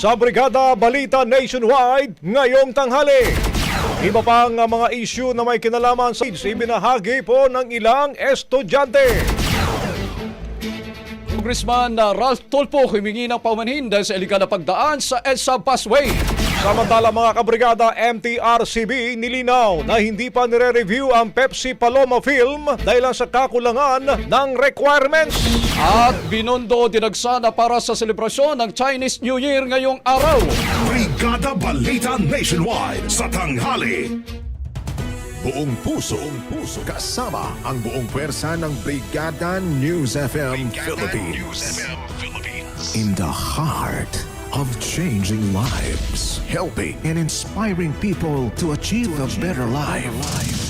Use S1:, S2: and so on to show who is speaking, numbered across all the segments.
S1: Sa Brigada Balita Nationwide, ngayong tanghali. Iba pang mga issue na may kinalaman sa ibinahagi po ng ilang estudyante.
S2: Congressman na Ralph Tulfo humingi ng paumanhin dahil sa iligal na pagdaan sa EDSA busway.
S1: Samantala mga kabrigada MTRCB nilinaw na hindi pa nire-review ang Pepsi Paloma film dahil sa kakulangan ng requirements.
S2: At binondo dinagsa na para sa selebrasyon ng Chinese New Year ngayong araw.
S3: Brigada Balita Nationwide. Sa tanghali.
S4: Buong puso, buong puso kasama ang buong pwersa ng Brigada News FM Philippines. In the heart of changing lives, helping and inspiring people to achieve a better life.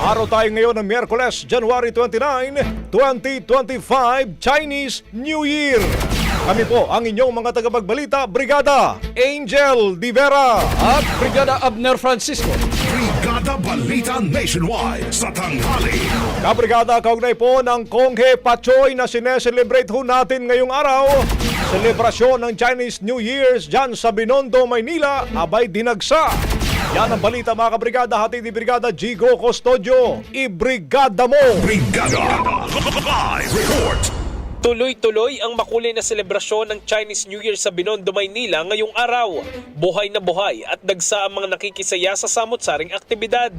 S1: Araw tayo ngayon ng Miyerkules, January 29, 2025, Chinese New Year. Kami po ang inyong mga tagapagbalita, Brigada Angel Di Vera.
S2: At Brigada Abner Francisco.
S3: Brigada Balita Nationwide. Sa tanghali.
S1: Kabrigada, kaugnay po ng Konghe Pachoy na sineselebrate ho natin ngayong araw. Selebrasyon ng Chinese New Year's dyan sa Binondo, Maynila, abay dinagsa. Yan ang balita mga kabrigada, hati ni Brigada Gigo Custodio. Ibrigada mo!
S3: Brigada. Live report.
S5: Tuloy-tuloy ang makulay na selebrasyon ng Chinese New Year sa Binondo, Maynila ngayong araw. Buhay na buhay at dagsa ang mga nakikisaya sa samot-saring aktibidad.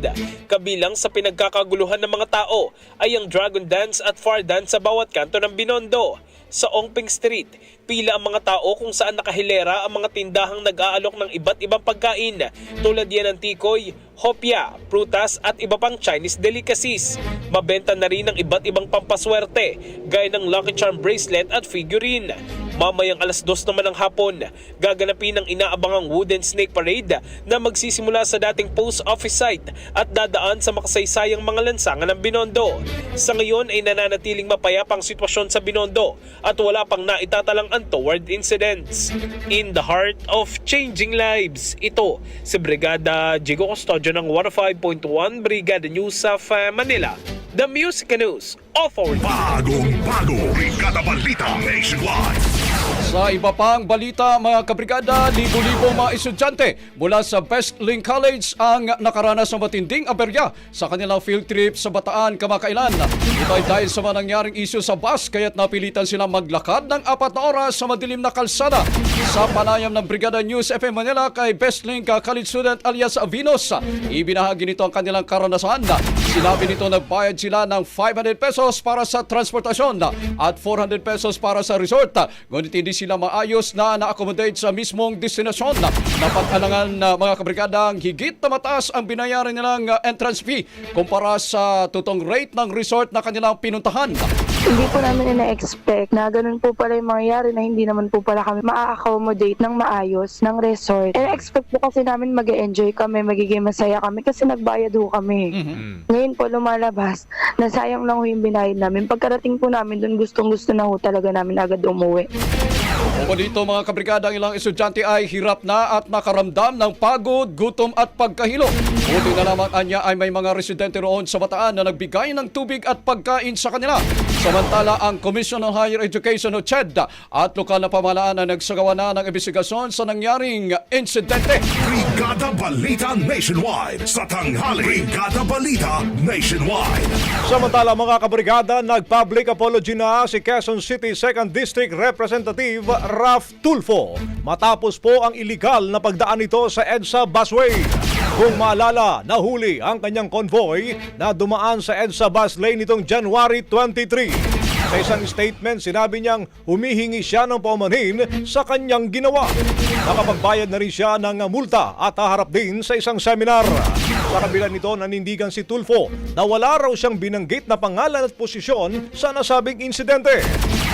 S5: Kabilang sa pinagkakaguluhan ng mga tao ay ang Dragon Dance at Far Dance sa bawat kanto ng Binondo. Sa Ongping Street, pila ang mga tao kung saan nakahilera ang mga tindahang nag-aalok ng iba't ibang pagkain tulad yan ng tikoy, hopya, prutas at iba pang Chinese delicacies. Mabenta na rin ang iba't ibang pampaswerte gaya ng Lucky Charm bracelet at figurine. Mamayang alas dos naman ng hapon, gaganapin ang inaabangang Wooden Snake Parade na magsisimula sa dating post office site at dadaan sa makasaysayang mga lansangan ng Binondo. Sa ngayon ay nananatiling mapayapang sitwasyon sa Binondo at wala pang naitatalang untoward incidents. In the heart of changing lives, ito si Brigada Jigo Custodio ng 105.1 Brigada News of Manila, The Music News Authority.
S3: Bagong bago. Brigada Balita Nationwide.
S2: Sa iba pang balita, mga kabrigada, libo-libo mga estudyante mula sa Best Link College ang nakaranas ng matinding aberya sa kanilang field trip sa Bataan kamakailan. Ito ay dahil sa mga nangyaring isyu sa bus kaya't napilitan silang maglakad ng apat na oras sa madilim na kalsada. Sa panayam ng Brigada News FM Manila kay Best Link College student alias Avinos, ibinahagi nito ang kanilang karanasan. Sinabi nito nagbayad sila ng 500 pesos para sa transportasyon at 400 pesos para sa resort. Ngunit hindi sila maayos na na-accommodate sa mismong destinasyon. Napag-alangan na mga kabrikadang higit na mataas ang binayaran nilang uh, entrance fee kumpara sa tutong rate ng resort na kanilang pinuntahan.
S6: Hindi po namin ina-expect na ganun po pala yung mangyayari na hindi naman po pala kami maa-accommodate ng maayos ng resort. Ina-expect po kasi namin mag enjoy kami, magiging masaya kami kasi nagbayad ho kami. Ngayon po lumalabas na sayang lang ho yung binayad namin. Pagkarating po namin dun, gustong gusto na ho talaga namin agad umuwi.
S2: O dito mga kabrigada, ang ilang estudyante ay hirap na at nakaramdam ng pagod, gutom at pagkahilo. Buti na lamang anya ay may mga residente roon sa Bataan na nagbigay ng tubig at pagkain sa kanila. Samantala, ang Commission on Higher Education o CHED at lokal na pamahalaan na nagsagawa na ng investigasyon sa nangyaring insidente.
S3: Brigada Balita Nationwide. Sa tanghali. Brigada Balita Nationwide.
S1: Samantala mga kabrigada, nag-public apology na si Quezon City 2nd District Representative Raf Tulfo matapos po ang iligal na pagdaan nito sa EDSA busway. Kung maalala, nahuli ang kanyang convoy na dumaan sa EDSA bus lane nitong January 23. Sa isang statement, sinabi niyang humihingi siya ng paumanhin sa kanyang ginawa. Nakapagbayad na rin siya ng multa at haharap din sa isang seminar. Sa kabila nito, nanindigan si Tulfo na wala raw siyang binanggit na pangalan at posisyon sa nasabing insidente.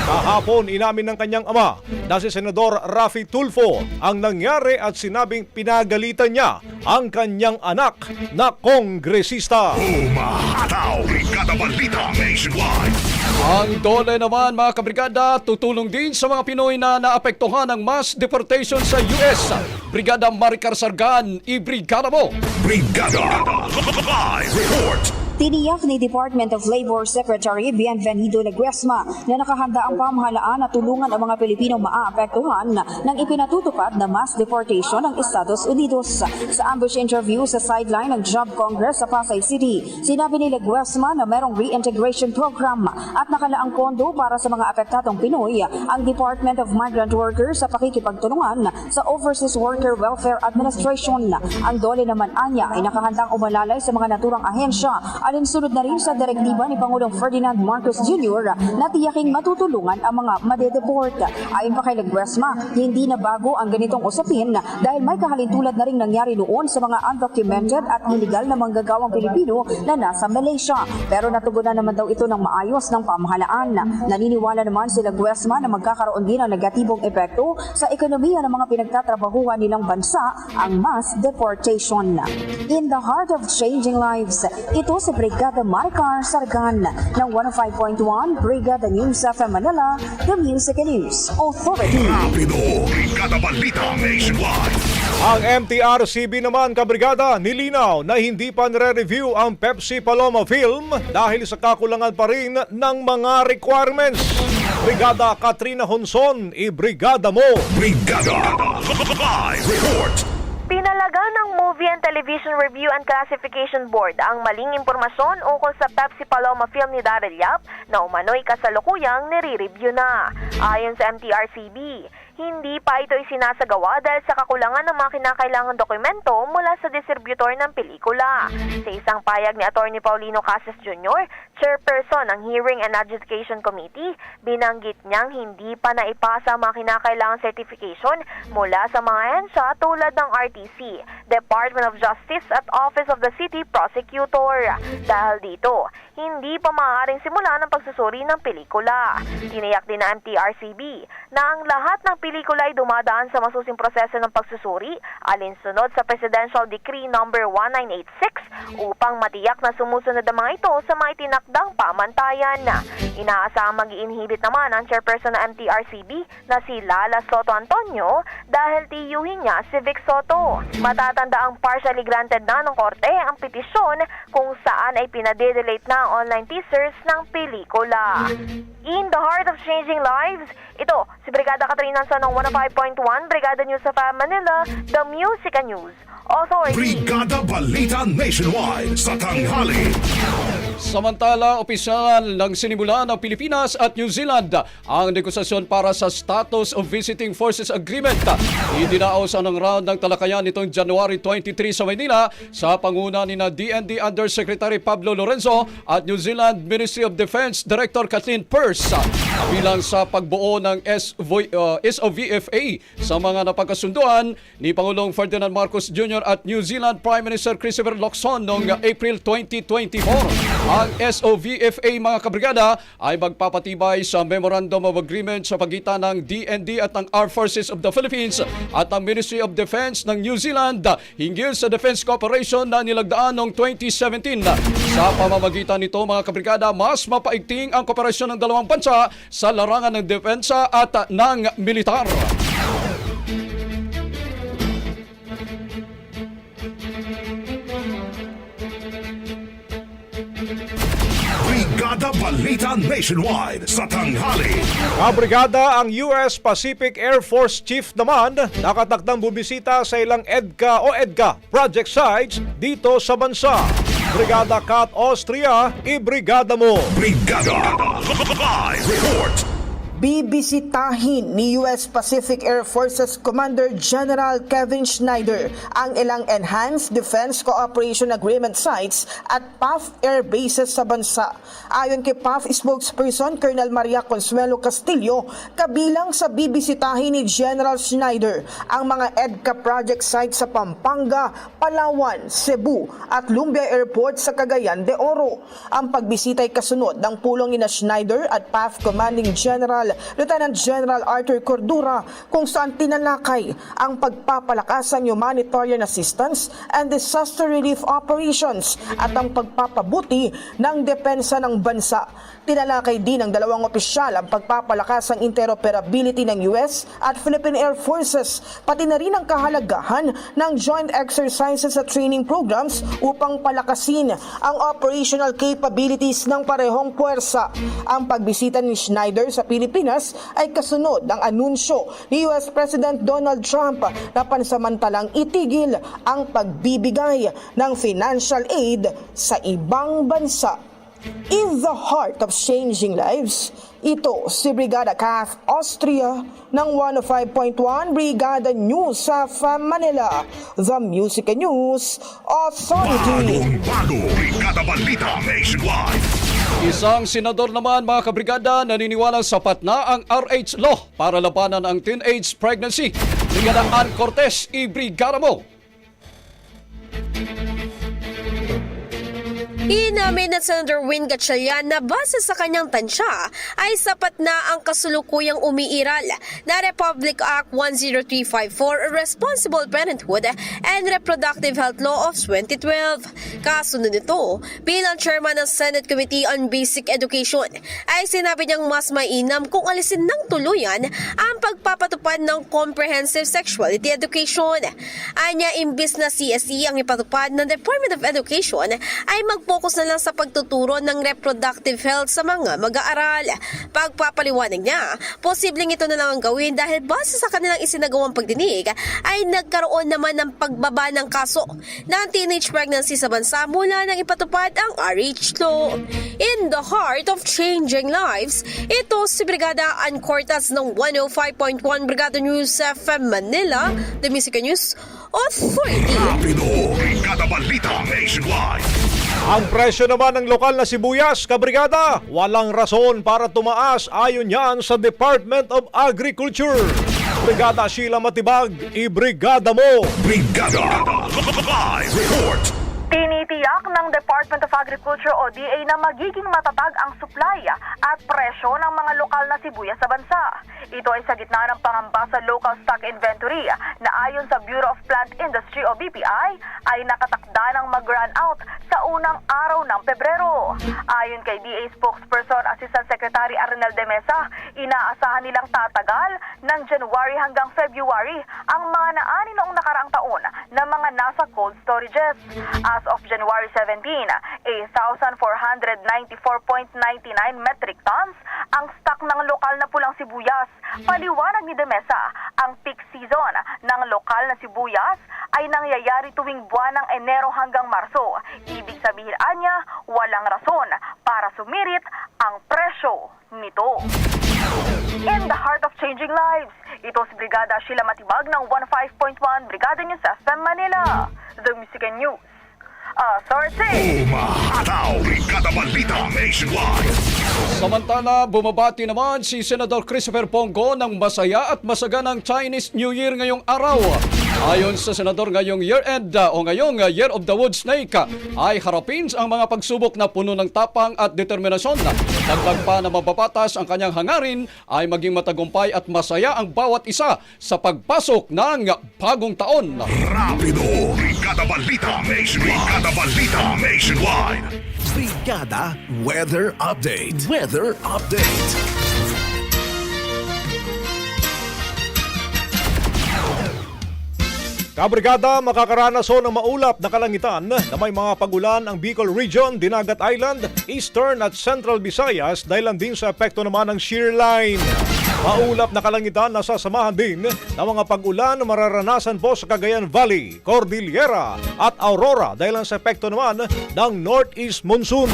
S1: Kahapon, inamin ng kanyang ama na si Senador Rafi Tulfo ang nangyari at sinabing pinagalitan niya ang kanyang anak na kongresista.
S3: Umahataw. Brigada Balita Nationwide.
S2: Ang dole naman mga kabrigada, tutulong din sa mga Pinoy na naapektuhan ng mass deportation sa US. Brigada Maricar Sargan, i-brigada mo!
S3: Brigada. Live report.
S7: Tiniyak ni Department of Labor Secretary Bienvenido Leguesma na nakahanda ang pamahalaan na tulungan ang mga Pilipinong maaapektuhan ng ipinatutupad na mass deportation ng Estados Unidos. Sa ambush interview sa sideline ng Job Congress sa Pasay City, sinabi ni Leguesma na merong reintegration program at nakalaang pondo para sa mga apektadong Pinoy ang Department of Migrant Workers sa pakikipagtulungan sa Overseas Worker Welfare Administration. Ang dole naman anya ay nakahandang umalalay sa mga naturang ahensya alinsunod na rin sa direktiba ni Pangulong Ferdinand Marcos Jr. na tiyaking matutulungan ang mga madedeport. Ayon pa kay Leguesma, hindi na bago ang ganitong usapin dahil may kahalintulad na rin nangyari noon sa mga undocumented at illegal na manggagawang Pilipino na nasa Malaysia. Pero natugunan naman daw ito ng maayos ng pamahalaan. Naniniwala naman si Leguesma na magkakaroon din ng negatibong epekto sa ekonomiya ng mga pinagtatrabahuhan nilang bansa ang mass deportation. In the heart of changing lives, ito si Brigada Maricar Sargan ng 105.1 Brigada News FM Manila, The Music and News Authority.
S3: Rapido. Brigada Balita Nationwide.
S1: Ang MTRCB naman, kabrigada, nilinaw na hindi pa nire-review ang Pepsi Paloma film dahil sa kakulangan pa rin ng mga requirements. Brigada Katrina Honson, i-brigada mo!
S3: Brigada. Live report.
S8: Pinalaga ng Movie and Television Review and Classification Board ang maling impormasyon ukol sa Pepsi Paloma film ni Daryl Yap na umano'y kasalukuyang nire-review na. Ayon sa MTRCB, hindi pa ito isinasagawa dahil sa kakulangan ng mga kinakailangang dokumento mula sa distributor ng pelikula. Sa isang payag ni Attorney Paulino Casas Jr., chairperson ng Hearing and Adjudication Committee, binanggit niyang hindi pa naipasa ang mga kinakailangang certification mula sa mga ahensya tulad ng RTC, Department of Justice at Office of the City Prosecutor. Dahil dito, hindi pa maaaring simula ng pagsusuri ng pelikula. Tiniyak din ng MTRCB na ang lahat ng pelikula ay dumadaan sa masusing proseso ng pagsusuri alinsunod sa Presidential Decree No. 1986 upang matiyak na sumusunod ang mga ito sa mga itinakdang pamantayan. Inaasahang mag-iinhibit naman ang chairperson ng MTRCB na si Lala Soto Antonio dahil tiyuhin niya si Vic Soto. Matatanda ang partially granted na ng korte ang petisyon kung saan ay pinadedelate na ang online teasers ng pelikula. In the heart of changing lives, ito si Brigada Katrina Sanong 105.1, Brigada News sa Manila, The Music and News Authority.
S3: Brigada Balita Nationwide sa tanghali.
S2: Samantala, opisyal ng sinimula ng Pilipinas at New Zealand ang negosasyon para sa Status of Visiting Forces Agreement. Idinaos ang round ng talakayan nitong January 23 sa Maynila sa panguna ni na DND Undersecretary Pablo Lorenzo at New Zealand Ministry of Defense Director Kathleen Peirce bilang sa pagbuo ng SV, uh, SOVFA sa mga napagkasunduan ni Pangulong Ferdinand Marcos Jr. at New Zealand Prime Minister Christopher Locson noong April 2024. Ang SOVFA mga kabrigada ay magpapatibay sa Memorandum of Agreement sa pagitan ng DND at ng Armed Forces of the Philippines at ang Ministry of Defense ng New Zealand hinggil sa defense cooperation na nilagdaan noong 2017. Sa pamamagitan nito mga kabrigada, mas mapaigting ang kooperasyon ng dalawang bansa sa larangan ng depensa at ng militar.
S3: Brigada Balita Nationwide sa tanghali.
S1: Kabrigada ang US Pacific Air Force Chief naman nakatakdang bubisita sa ilang EDCA o EDCA project sites dito sa bansa. Brigada Kat Austria, ibrigada mo!
S3: Brigada Live Report.
S9: Bibisitahin ni US Pacific Air Forces Commander General Kevin Schneider ang ilang Enhanced Defense Cooperation Agreement sites at PAF air bases sa bansa. Ayon kay PAF spokesperson Colonel Maria Consuelo Castillo, kabilang sa bibisitahin ni General Schneider ang mga EDCA project sites sa Pampanga, Palawan, Cebu at Lumbia Airport sa Cagayan de Oro. Ang pagbisita ay kasunod ng pulong ni na Schneider at PAF Commanding General Lieutenant General Arthur Cordura kung saan tinalakay ang pagpapalakas ng humanitarian assistance and disaster relief operations at ang pagpapabuti ng depensa ng bansa. Tinalakay din ng dalawang opisyal ang pagpapalakas ng interoperability ng US at Philippine Air Forces, pati na rin ang kahalagahan ng joint exercises at training programs upang palakasin ang operational capabilities ng parehong puwersa. Ang pagbisita ni Schneider sa Pilipinas ay kasunod ng anunsyo ni US President Donald Trump na pansamantalang itigil ang pagbibigay ng financial aid sa ibang bansa. In the heart of changing lives, ito si Brigada Kath Austria ng 105.1 Brigada News sa Manila, The Music News Authority.
S3: Bagong bago. Brigada Balita Nationwide.
S2: Isang senador naman mga kabrigada naniniwalang sapat na ang RH law para labanan ang teenage pregnancy. Brigada Ann Cortez, ibrigada
S10: Inamin na Senator Win Gatchalian na base sa kanyang tansya ay sapat na ang kasulukuyang umiiral na Republic Act 10354 Responsible Parenthood and Reproductive Health Law of 2012. Kasunod nito, bilang chairman ng Senate Committee on Basic Education ay sinabi niyang mas mainam kung alisin ng tuluyan ang pagpapatupad ng Comprehensive Sexuality Education. Anya imbis na CSE ang ipatupad ng Department of Education ay mag-focus na lang sa pagtuturo ng reproductive health sa mga mag-aaral. Pagpapaliwanag niya, posibleng ito na lang ang gawin dahil base sa kanilang isinagawang pagdinig ay nagkaroon naman ng pagbaba ng kaso ng teenage pregnancy sa bansa mula nang ipatupad ang RH law. In the heart of changing lives, ito si Brigada Ann ng 105.1 Brigada News FM Manila, The Music News Authority.
S3: Rapido. Brigada Balita Nationwide.
S1: Ang presyo naman ng lokal na sibuyas, kabrigada, walang rason para tumaas ayon yan sa Department of Agriculture. Brigada Sheila Matibag, ibrigada mo!
S3: Brigada Live Report.
S11: Tinitiyak ng Department of Agriculture o DA na magiging matatag ang supply at presyo ng mga lokal na sibuyas sa bansa. Ito ay sa gitna ng pangamba sa local stock inventory na ayon sa Bureau of Plant Industry o BPI ay nakatakda ng mag-run out sa unang araw ng Pebrero. Ayon kay DA spokesperson Assistant Secretary Arnel de Mesa, inaasahan nilang tatagal ng January hanggang February ang mga naani noong nakaraang taon na mga nasa cold storages. As of January 17, 8,494.99 metric tons ang stock ng lokal na pulang sibuyas. Paliwanag ni De Mesa, ang peak season ng lokal na sibuyas ay nangyayari tuwing buwan ng Enero hanggang Marso. Ibig sabihin anya, walang rason para sumirit ang presyo nito. In the heart of changing lives, ito si Brigada Sheila Matibag ng 15.1 Brigada News FM Manila. The Music and News. Authority!
S3: Umahataw! Brigada Balita Nationwide!
S2: Samantala, bumabati naman si Senador Christopher Pongo ng masaya at masaganang Chinese New Year ngayong araw. Ayon sa Senador ngayong year-end uh, o ngayong uh, Year of the Wood Snake uh, ay harapin ang mga pagsubok na puno ng tapang at determinasyon. Dagdag pa na mababatas ang kanyang hangarin ay maging matagumpay at masaya ang bawat isa sa pagpasok ng bagong taon.
S3: Rapido! Brigada Balita Nationwide! Brigada Balita Nationwide!
S4: Brigada Weather Update. Weather Update.
S1: Kabrigada, makakaranas ho ng maulap na kalangitan na may mga pagulan ang Bicol Region, Dinagat Island, Eastern at Central Visayas dahil din sa epekto naman ng shear line. Maulap na kalangitan na sasamahan din ng mga pag-ulan na mararanasan po sa Cagayan Valley, Cordillera at Aurora dahil sa epekto naman ng Northeast Monsoon.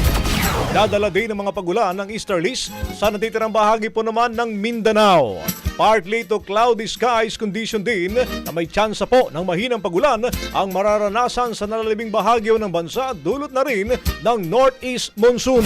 S1: Dadala din ng mga pagulan ng easterlies sa natitirang bahagi po naman ng Mindanao. Partly to cloudy skies condition din na may tsansa po ng mahinang pagulan ang mararanasan sa nalalibing bahagi ng bansa dulot na rin ng northeast monsoon.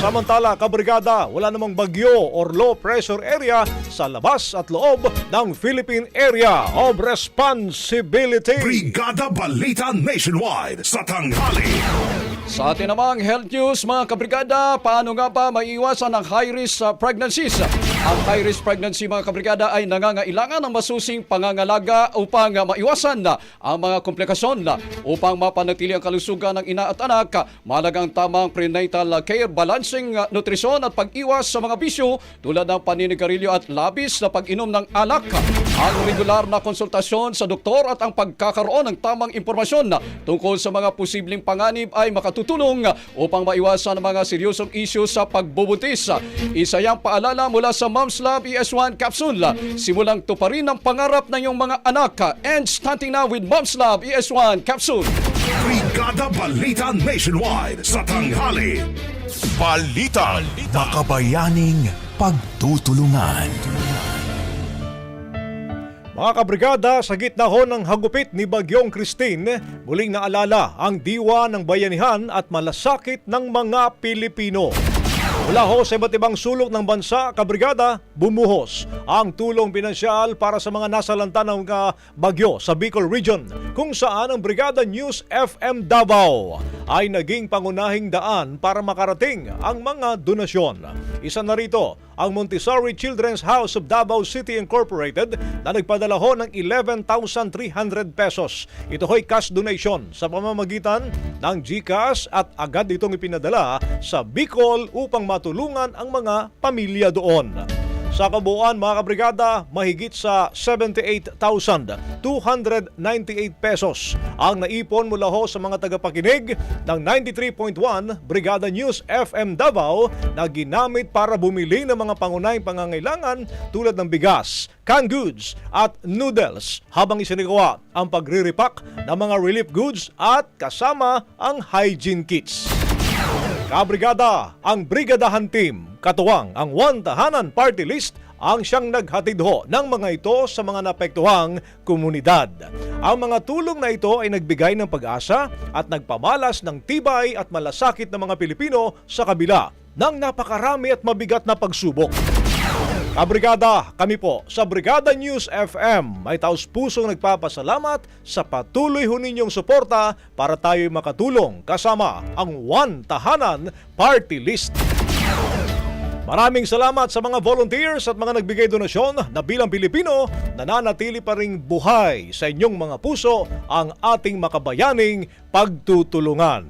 S1: Samantala, kabrigada, wala namang bagyo or low pressure area sa labas at loob ng Philippine Area of Responsibility.
S3: Brigada Balita Nationwide sa tanghali.
S2: Sa atin namang health news mga kabrigada, paano nga ba maiiwasan ang high-risk uh, pregnancies? Ang high-risk pregnancy mga kabrigada ay nangangailangan ng masusing pangangalaga upang uh, maiwasan na ang mga komplikasyon upang mapanatili ang kalusugan ng ina at anak. Mahalagang tamang prenatal care, balancing nutrisyon at pag-iwas sa mga bisyo tulad ng paninigarilyo at labis na pag-inom ng alak. Ang regular na konsultasyon sa doktor at ang pagkakaroon ng tamang impormasyon tungkol sa mga posibleng panganib ay makatutulong upang maiwasan ang mga seryosong isyu sa pagbubuntis. Isa yang paalala mula sa Mom's Love ES1 capsule. Simulang tuparin ang pangarap ng iyong mga anak. And starting now with Mom's Love ES1 capsule.
S3: Brigada Balita Nationwide sa tanghali.
S4: Balita. Makabayaning pagtutulungan.
S1: Mga kabrigada, sa gitna ho ng hagupit ni Bagyong Christine, muling naalala ang diwa ng bayanihan at malasakit ng mga Pilipino. Mula ho sa iba't ibang sulok ng bansa, kabrigada, bumuhos ang tulong pinansyal para sa mga nasalanta ng mga bagyo sa Bicol Region, kung saan ang Brigada News FM Davao ay naging pangunahing daan para makarating ang mga donasyon. Isa na rito ang Montessori Children's House of Davao City Incorporated na nagpadala ho ng 11,300 pesos. Ito ho'y cash donation sa pamamagitan ng GCash at agad itong ipinadala sa Bicol upang matulungan ang mga pamilya doon. Sa kabuuan mga kabrigada, mahigit sa 78,298 pesos ang naipon mula ho sa mga tagapakinig ng 93.1 Brigada News FM Davao na ginamit para bumili ng mga pangunahing pangangailangan tulad ng bigas, canned goods at noodles habang isinagawa ang pagre-repack ng mga relief goods at kasama ang hygiene kits. Kabrigada, ang Brigadahan Team, katuwang ang One Tahanan Party List ang siyang naghatid ho ng mga ito sa mga napektuhang komunidad. Ang mga tulong na ito ay nagbigay ng pag-asa at nagpamalas ng tibay at malasakit ng mga Pilipino sa kabila ng napakarami at mabigat na pagsubok. Kabrigada, kami po sa Brigada News FM ay taos pusong nagpapasalamat sa patuloy ho ninyong suporta para tayo'y makatulong kasama ang One Tahanan Party List. Maraming salamat sa mga volunteers at mga nagbigay donasyon na bilang Pilipino nananatili pa ring buhay sa inyong mga puso ang ating makabayaning pagtutulungan.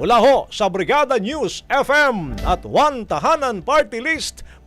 S1: Mula ho sa Brigada News FM at One Tahanan Party List,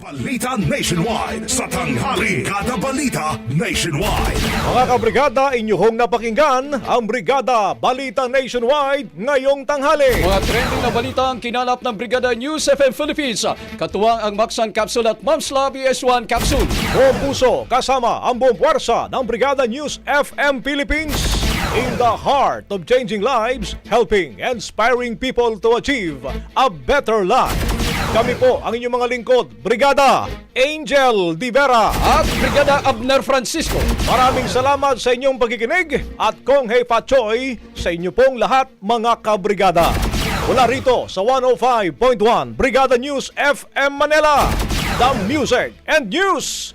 S3: Balita Nationwide. Sa tanghali. Brigada Balita Nationwide.
S1: Mga kabrigada, inyong napakinggan ang Brigada Balita Nationwide ngayong tanghali.
S2: Mga trending na balita ang kinalap ng Brigada News FM Philippines. Katuwang ang Maxan Capsule at Mamsla BS1 Capsule.
S1: Buong puso kasama ang buong puwersa ng Brigada News FM Philippines. In the heart of changing lives, helping, inspiring people to achieve a better life. Kami po ang inyong mga lingkod, Brigada Angel Di Vera.
S2: At Brigada Abner Francisco.
S1: Maraming salamat sa inyong pagkikinig at Kong Hei Pachoy sa inyo pong lahat mga kabrigada. Mula rito sa 105.1 Brigada News FM Manila, the Music and News